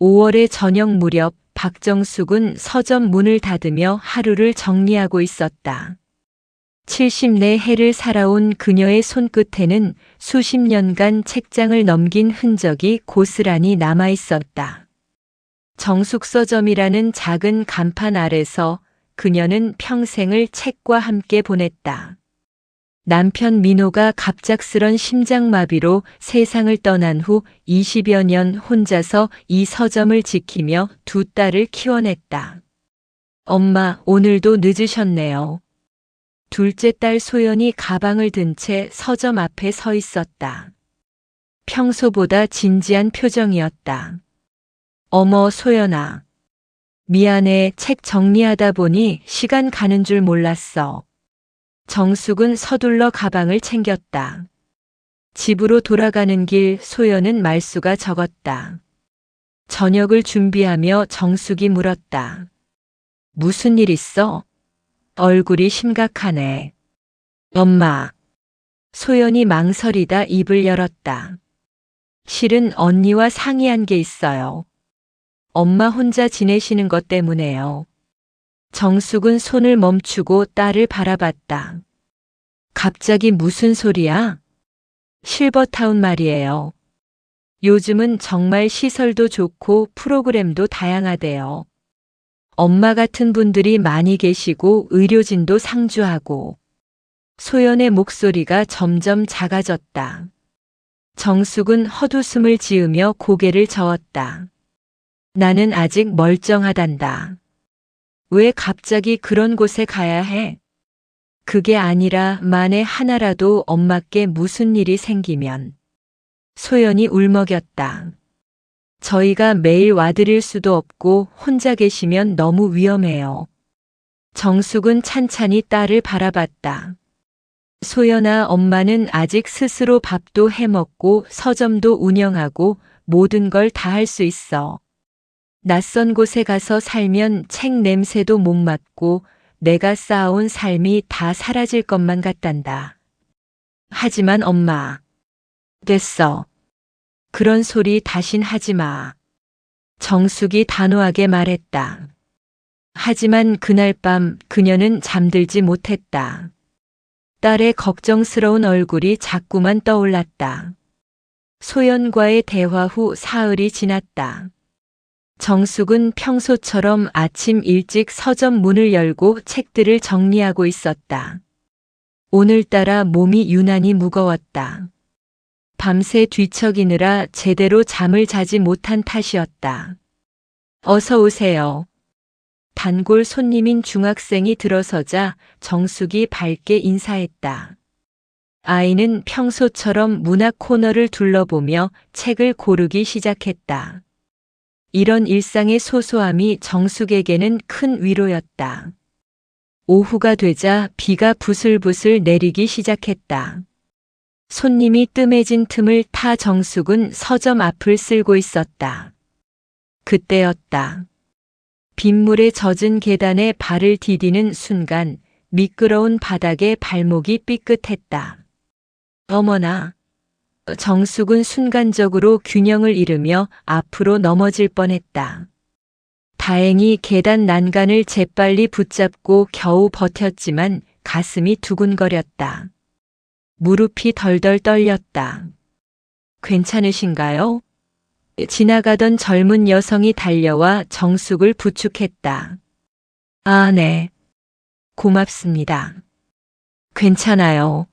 5월의 저녁 무렵 박정숙은 서점 문을 닫으며 하루를 정리하고 있었다. 70내 해를 살아온 그녀의 손끝에는 수십 년간 책장을 넘긴 흔적이 고스란히 남아 있었다. 정숙서점이라는 작은 간판 아래서 그녀는 평생을 책과 함께 보냈다. 남편 민호가 갑작스런 심장마비로 세상을 떠난 후 20여 년 혼자서 이 서점을 지키며 두 딸을 키워냈다. 엄마, 오늘도 늦으셨네요. 둘째 딸 소연이 가방을 든 채 서점 앞에 서 있었다. 평소보다 진지한 표정이었다. 어머, 소연아. 미안해, 책 정리하다 보니 시간 가는 줄 몰랐어. 정숙은 서둘러 가방을 챙겼다. 집으로 돌아가는 길 소연은 말수가 적었다. 저녁을 준비하며 정숙이 물었다. 무슨 일 있어? 얼굴이 심각하네. 엄마. 소연이 망설이다 입을 열었다. 실은 언니와 상의한 게 있어요. 엄마 혼자 지내시는 것 때문에요. 정숙은 손을 멈추고 딸을 바라봤다. 갑자기 무슨 소리야? 실버타운 말이에요. 요즘은 정말 시설도 좋고 프로그램도 다양하대요. 엄마 같은 분들이 많이 계시고 의료진도 상주하고 소연의 목소리가 점점 작아졌다. 정숙은 헛웃음을 지으며 고개를 저었다. 나는 아직 멀쩡하단다. 왜 갑자기 그런 곳에 가야 해? 그게 아니라 만에 하나라도 엄마께 무슨 일이 생기면 소연이 울먹였다. 저희가 매일 와드릴 수도 없고 혼자 계시면 너무 위험해요. 정숙은 찬찬히 딸을 바라봤다. 소연아 엄마는 아직 스스로 밥도 해먹고 서점도 운영하고 모든 걸 다 할 수 있어. 낯선 곳에 가서 살면 책 냄새도 못 맡고 내가 쌓아온 삶이 다 사라질 것만 같단다. 하지만 엄마. 됐어. 그런 소리 다신 하지 마. 정숙이 단호하게 말했다. 하지만 그날 밤 그녀는 잠들지 못했다. 딸의 걱정스러운 얼굴이 자꾸만 떠올랐다. 소연과의 대화 후 사흘이 지났다. 정숙은 평소처럼 아침 일찍 서점 문을 열고 책들을 정리하고 있었다. 오늘따라 몸이 유난히 무거웠다. 밤새 뒤척이느라 제대로 잠을 자지 못한 탓이었다. 어서 오세요. 단골 손님인 중학생이 들어서자 정숙이 밝게 인사했다. 아이는 평소처럼 문학 코너를 둘러보며 책을 고르기 시작했다. 이런 일상의 소소함이 정숙에게는 큰 위로였다. 오후가 되자 비가 부슬부슬 내리기 시작했다. 손님이 뜸해진 틈을 타 정숙은 서점 앞을 쓸고 있었다. 그때였다. 빗물에 젖은 계단에 발을 디디는 순간 미끄러운 바닥에 발목이 삐끗했다. 어머나. 정숙은 순간적으로 균형을 잃으며 앞으로 넘어질 뻔했다. 다행히 계단 난간을 재빨리 붙잡고 겨우 버텼지만 가슴이 두근거렸다. 무릎이 덜덜 떨렸다. 괜찮으신가요? 지나가던 젊은 여성이 달려와 정숙을 부축했다. 아, 네. 고맙습니다. 괜찮아요.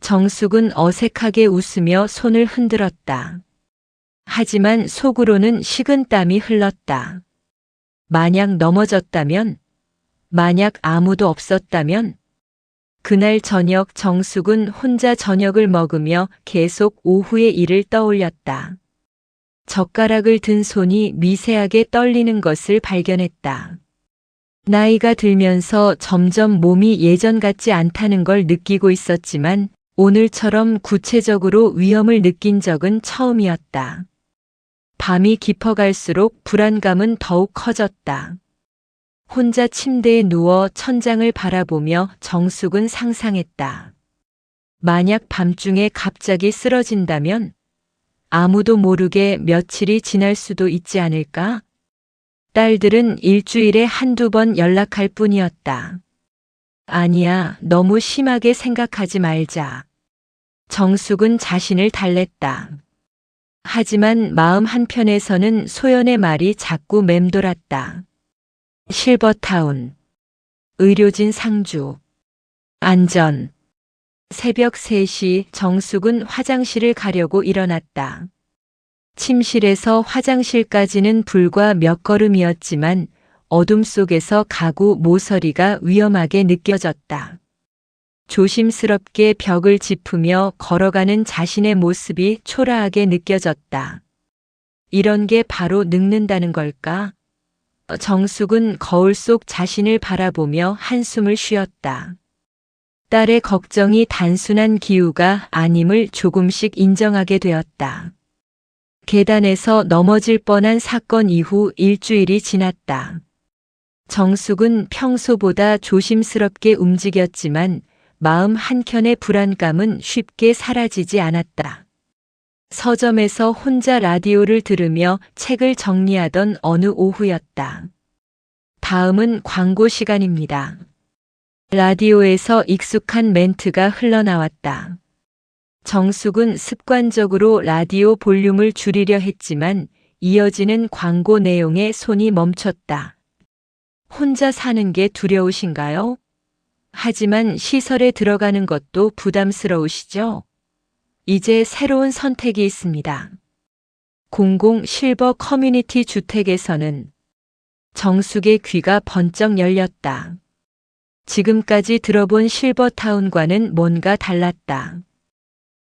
정숙은 어색하게 웃으며 손을 흔들었다. 하지만 속으로는 식은땀이 흘렀다. 만약 넘어졌다면, 만약 아무도 없었다면, 그날 저녁 정숙은 혼자 저녁을 먹으며 계속 오후의 일을 떠올렸다. 젓가락을 든 손이 미세하게 떨리는 것을 발견했다. 나이가 들면서 점점 몸이 예전 같지 않다는 걸 느끼고 있었지만 오늘처럼 구체적으로 위험을 느낀 적은 처음이었다. 밤이 깊어갈수록 불안감은 더욱 커졌다. 혼자 침대에 누워 천장을 바라보며 정숙은 상상했다. 만약 밤중에 갑자기 쓰러진다면 아무도 모르게 며칠이 지날 수도 있지 않을까? 딸들은 일주일에 한두 번 연락할 뿐이었다. 아니야, 너무 심하게 생각하지 말자. 정숙은 자신을 달랬다. 하지만 마음 한편에서는 소연의 말이 자꾸 맴돌았다. 실버타운. 의료진 상주. 안전. 새벽 3시 정숙은 화장실을 가려고 일어났다. 침실에서 화장실까지는 불과 몇 걸음이었지만 어둠 속에서 가구 모서리가 위험하게 느껴졌다. 조심스럽게 벽을 짚으며 걸어가는 자신의 모습이 초라하게 느껴졌다. 이런 게 바로 늙는다는 걸까? 정숙은 거울 속 자신을 바라보며 한숨을 쉬었다. 딸의 걱정이 단순한 기우가 아님을 조금씩 인정하게 되었다. 계단에서 넘어질 뻔한 사건 이후 일주일이 지났다. 정숙은 평소보다 조심스럽게 움직였지만 마음 한켠의 불안감은 쉽게 사라지지 않았다. 서점에서 혼자 라디오를 들으며 책을 정리하던 어느 오후였다. 다음은 광고 시간입니다. 라디오에서 익숙한 멘트가 흘러나왔다. 정숙은 습관적으로 라디오 볼륨을 줄이려 했지만 이어지는 광고 내용에 손이 멈췄다. 혼자 사는 게 두려우신가요? 하지만 시설에 들어가는 것도 부담스러우시죠? 이제 새로운 선택이 있습니다. 공공 실버 커뮤니티 주택에서는 정숙의 귀가 번쩍 열렸다. 지금까지 들어본 실버타운과는 뭔가 달랐다.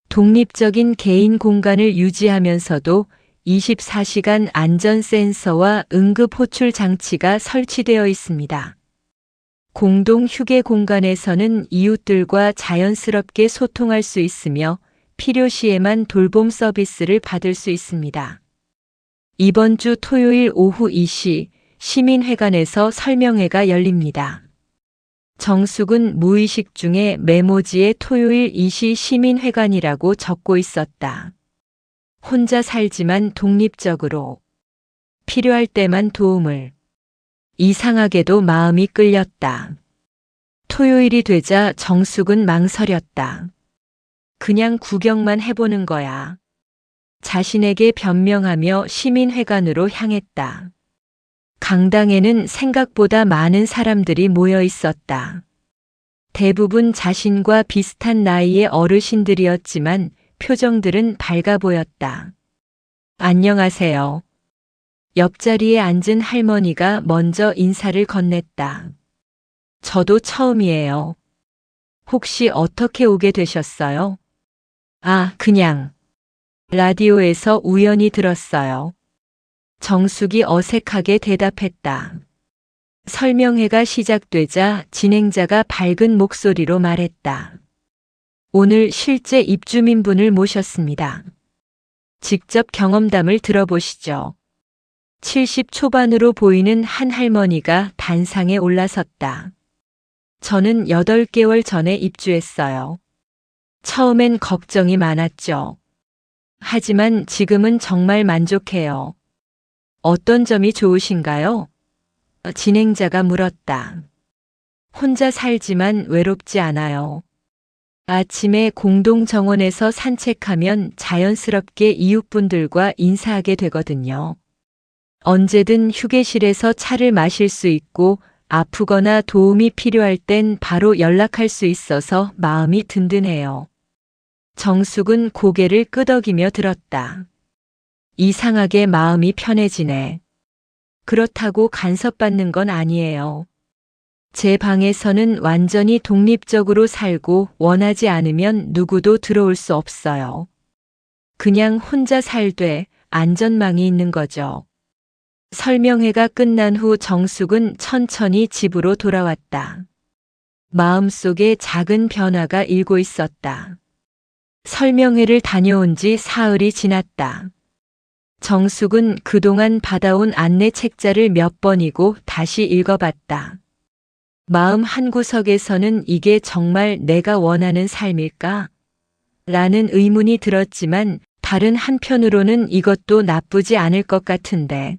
독립적인 개인 공간을 유지하면서도 24시간 안전 센서와 응급 호출 장치가 설치되어 있습니다. 공동 휴게 공간에서는 이웃들과 자연스럽게 소통할 수 있으며 필요시에만 돌봄 서비스를 받을 수 있습니다. 이번 주 토요일 오후 2시 시민회관에서 설명회가 열립니다. 정숙은 무의식 중에 메모지에 토요일 2시 시민회관이라고 적고 있었다. 혼자 살지만 독립적으로 필요할 때만 도움을 이상하게도 마음이 끌렸다. 토요일이 되자 정숙은 망설였다. 그냥 구경만 해보는 거야. 자신에게 변명하며 시민회관으로 향했다. 강당에는 생각보다 많은 사람들이 모여 있었다. 대부분 자신과 비슷한 나이의 어르신들이었지만 표정들은 밝아 보였다. 안녕하세요. 옆자리에 앉은 할머니가 먼저 인사를 건넸다. 저도 처음이에요. 혹시 어떻게 오게 되셨어요? 아, 그냥. 라디오에서 우연히 들었어요. 정숙이 어색하게 대답했다. 설명회가 시작되자 진행자가 밝은 목소리로 말했다. 오늘 실제 입주민분을 모셨습니다. 직접 경험담을 들어보시죠. 70 초반으로 보이는 한 할머니가 단상에 올라섰다. 저는 8개월 전에 입주했어요. 처음엔 걱정이 많았죠. 하지만 지금은 정말 만족해요. 어떤 점이 좋으신가요? 진행자가 물었다. 혼자 살지만 외롭지 않아요. 아침에 공동 정원에서 산책하면 자연스럽게 이웃분들과 인사하게 되거든요. 언제든 휴게실에서 차를 마실 수 있고 아프거나 도움이 필요할 땐 바로 연락할 수 있어서 마음이 든든해요. 정숙은 고개를 끄덕이며 들었다. 이상하게 마음이 편해지네. 그렇다고 간섭받는 건 아니에요. 제 방에서는 완전히 독립적으로 살고 원하지 않으면 누구도 들어올 수 없어요. 그냥 혼자 살되 안전망이 있는 거죠. 설명회가 끝난 후 정숙은 천천히 집으로 돌아왔다. 마음속에 작은 변화가 일고 있었다. 설명회를 다녀온 지 사흘이 지났다. 정숙은 그동안 받아온 안내 책자를 몇 번이고 다시 읽어봤다. 마음 한구석에서는 이게 정말 내가 원하는 삶일까? 라는 의문이 들었지만 다른 한편으로는 이것도 나쁘지 않을 것 같은데.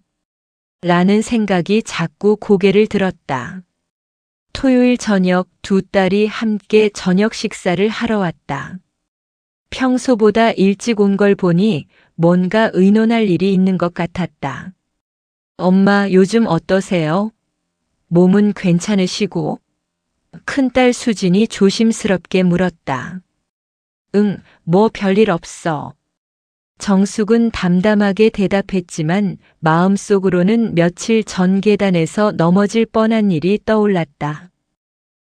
라는 생각이 자꾸 고개를 들었다. 토요일 저녁 두 딸이 함께 저녁 식사를 하러 왔다. 평소보다 일찍 온 걸 보니 뭔가 의논할 일이 있는 것 같았다. 엄마 요즘 어떠세요? 몸은 괜찮으시고? 큰딸 수진이 조심스럽게 물었다. 응, 뭐 별일 없어. 정숙은 담담하게 대답했지만 마음속으로는 며칠 전 계단에서 넘어질 뻔한 일이 떠올랐다.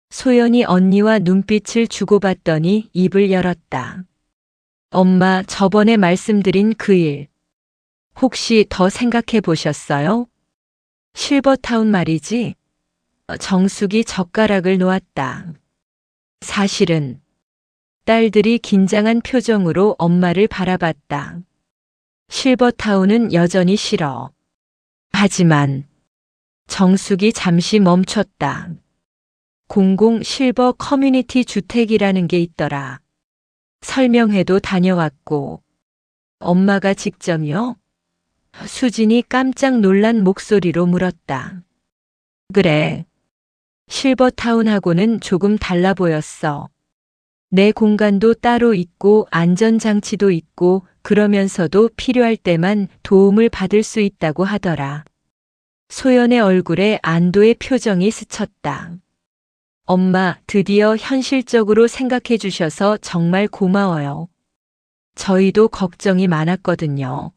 소연이 언니와 눈빛을 주고받더니 입을 열었다. 엄마, 저번에 말씀드린 그 일. 혹시 더 생각해 보셨어요? 실버타운 말이지? 정숙이 젓가락을 놓았다. 사실은 딸들이 긴장한 표정으로 엄마를 바라봤다. 실버타운은 여전히 싫어. 하지만 정숙이 잠시 멈췄다. 공공 실버 커뮤니티 주택이라는 게 있더라. 설명회도 다녀왔고. 엄마가 직접요? 수진이 깜짝 놀란 목소리로 물었다. 그래. 실버타운하고는 조금 달라 보였어. 내 공간도 따로 있고 안전장치도 있고 그러면서도 필요할 때만 도움을 받을 수 있다고 하더라. 소연의 얼굴에 안도의 표정이 스쳤다. 엄마, 드디어 현실적으로 생각해 주셔서 정말 고마워요. 저희도 걱정이 많았거든요.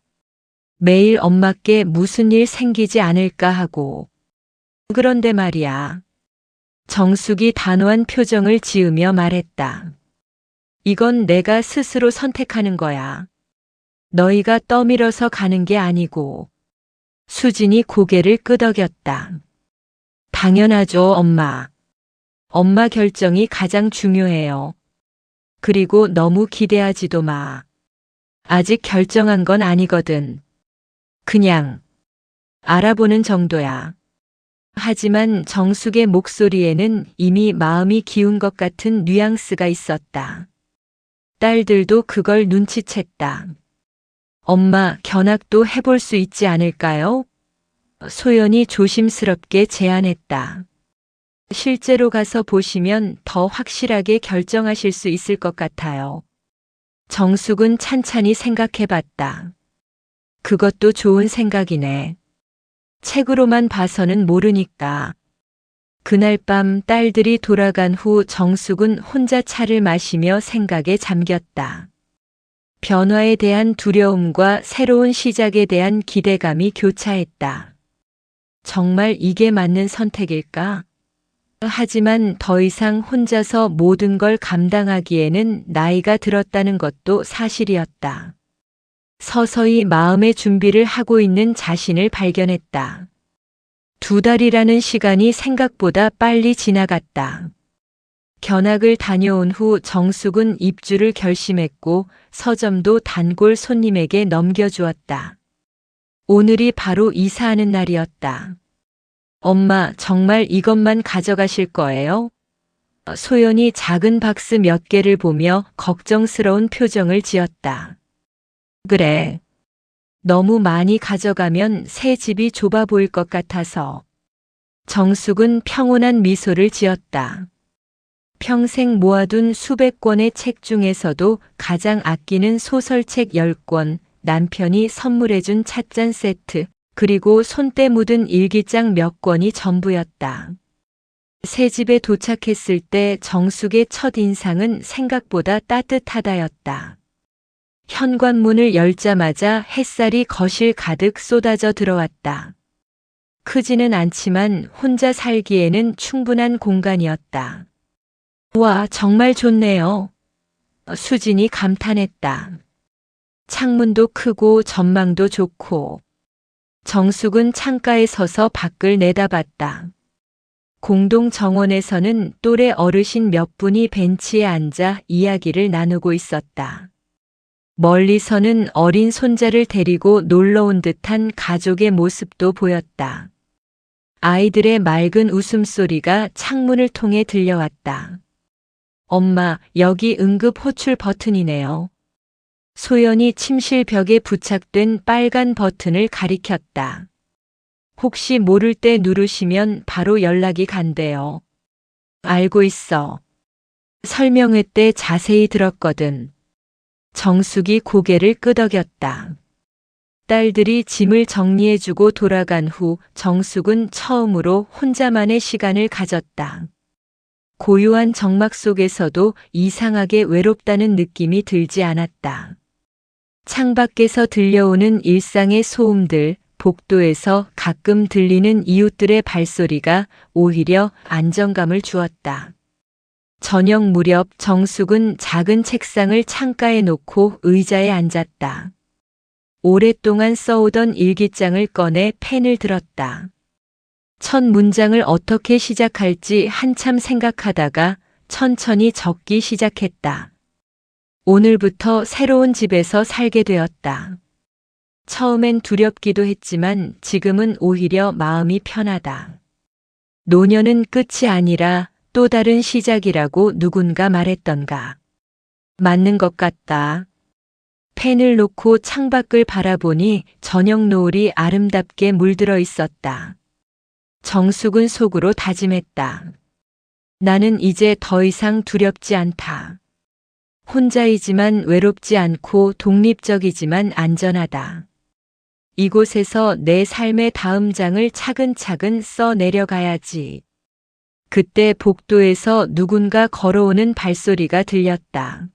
매일 엄마께 무슨 일 생기지 않을까 하고. 그런데 말이야. 정숙이 단호한 표정을 지으며 말했다. 이건 내가 스스로 선택하는 거야. 너희가 떠밀어서 가는 게 아니고. 수진이 고개를 끄덕였다. 당연하죠, 엄마. 엄마 결정이 가장 중요해요. 그리고 너무 기대하지도 마. 아직 결정한 건 아니거든. 그냥 알아보는 정도야. 하지만 정숙의 목소리에는 이미 마음이 기운 것 같은 뉘앙스가 있었다. 딸들도 그걸 눈치챘다. 엄마, 견학도 해볼 수 있지 않을까요? 소연이 조심스럽게 제안했다. 실제로 가서 보시면 더 확실하게 결정하실 수 있을 것 같아요. 정숙은 찬찬히 생각해 봤다. 그것도 좋은 생각이네. 책으로만 봐서는 모르니까. 그날 밤 딸들이 돌아간 후 정숙은 혼자 차를 마시며 생각에 잠겼다. 변화에 대한 두려움과 새로운 시작에 대한 기대감이 교차했다. 정말 이게 맞는 선택일까? 하지만 더 이상 혼자서 모든 걸 감당하기에는 나이가 들었다는 것도 사실이었다. 서서히 마음의 준비를 하고 있는 자신을 발견했다. 두 달이라는 시간이 생각보다 빨리 지나갔다. 견학을 다녀온 후 정숙은 입주를 결심했고 서점도 단골 손님에게 넘겨주었다. 오늘이 바로 이사하는 날이었다. 엄마, 정말 이것만 가져가실 거예요? 소연이 작은 박스 몇 개를 보며 걱정스러운 표정을 지었다. 그래. 너무 많이 가져가면 새 집이 좁아 보일 것 같아서. 정숙은 평온한 미소를 지었다. 평생 모아둔 수백 권의 책 중에서도 가장 아끼는 소설책 10권, 남편이 선물해준 찻잔 세트, 그리고 손때 묻은 일기장 몇 권이 전부였다. 새 집에 도착했을 때 정숙의 첫 인상은 생각보다 따뜻하다였다. 현관문을 열자마자 햇살이 거실 가득 쏟아져 들어왔다. 크지는 않지만 혼자 살기에는 충분한 공간이었다. 와, 정말 좋네요. 수진이 감탄했다. 창문도 크고 전망도 좋고. 정숙은 창가에 서서 밖을 내다봤다. 공동 정원에서는 또래 어르신 몇 분이 벤치에 앉아 이야기를 나누고 있었다. 멀리서는 어린 손자를 데리고 놀러 온 듯한 가족의 모습도 보였다. 아이들의 맑은 웃음소리가 창문을 통해 들려왔다. 엄마, 여기 응급 호출 버튼이네요. 소연이 침실 벽에 부착된 빨간 버튼을 가리켰다. 혹시 모를 때 누르시면 바로 연락이 간대요. 알고 있어. 설명회 때 자세히 들었거든. 정숙이 고개를 끄덕였다. 딸들이 짐을 정리해주고 돌아간 후 정숙은 처음으로 혼자만의 시간을 가졌다. 고요한 정막 속에서도 이상하게 외롭다는 느낌이 들지 않았다. 창밖에서 들려오는 일상의 소음들, 복도에서 가끔 들리는 이웃들의 발소리가 오히려 안정감을 주었다. 저녁 무렵 정숙은 작은 책상을 창가에 놓고 의자에 앉았다. 오랫동안 써오던 일기장을 꺼내 펜을 들었다. 첫 문장을 어떻게 시작할지 한참 생각하다가 천천히 적기 시작했다. 오늘부터 새로운 집에서 살게 되었다. 처음엔 두렵기도 했지만 지금은 오히려 마음이 편하다. 노년은 끝이 아니라 또 다른 시작이라고 누군가 말했던가. 맞는 것 같다. 펜을 놓고 창밖을 바라보니 저녁 노을이 아름답게 물들어 있었다. 정숙은 속으로 다짐했다. 나는 이제 더 이상 두렵지 않다. 혼자이지만 외롭지 않고 독립적이지만 안전하다. 이곳에서 내 삶의 다음 장을 차근차근 써 내려가야지. 그때 복도에서 누군가 걸어오는 발소리가 들렸다.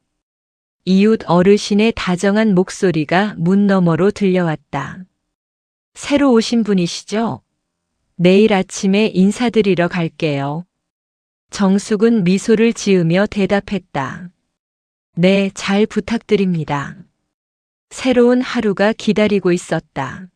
이웃 어르신의 다정한 목소리가 문 너머로 들려왔다. 새로 오신 분이시죠? 내일 아침에 인사드리러 갈게요. 정숙은 미소를 지으며 대답했다. 네, 잘 부탁드립니다. 새로운 하루가 기다리고 있었다.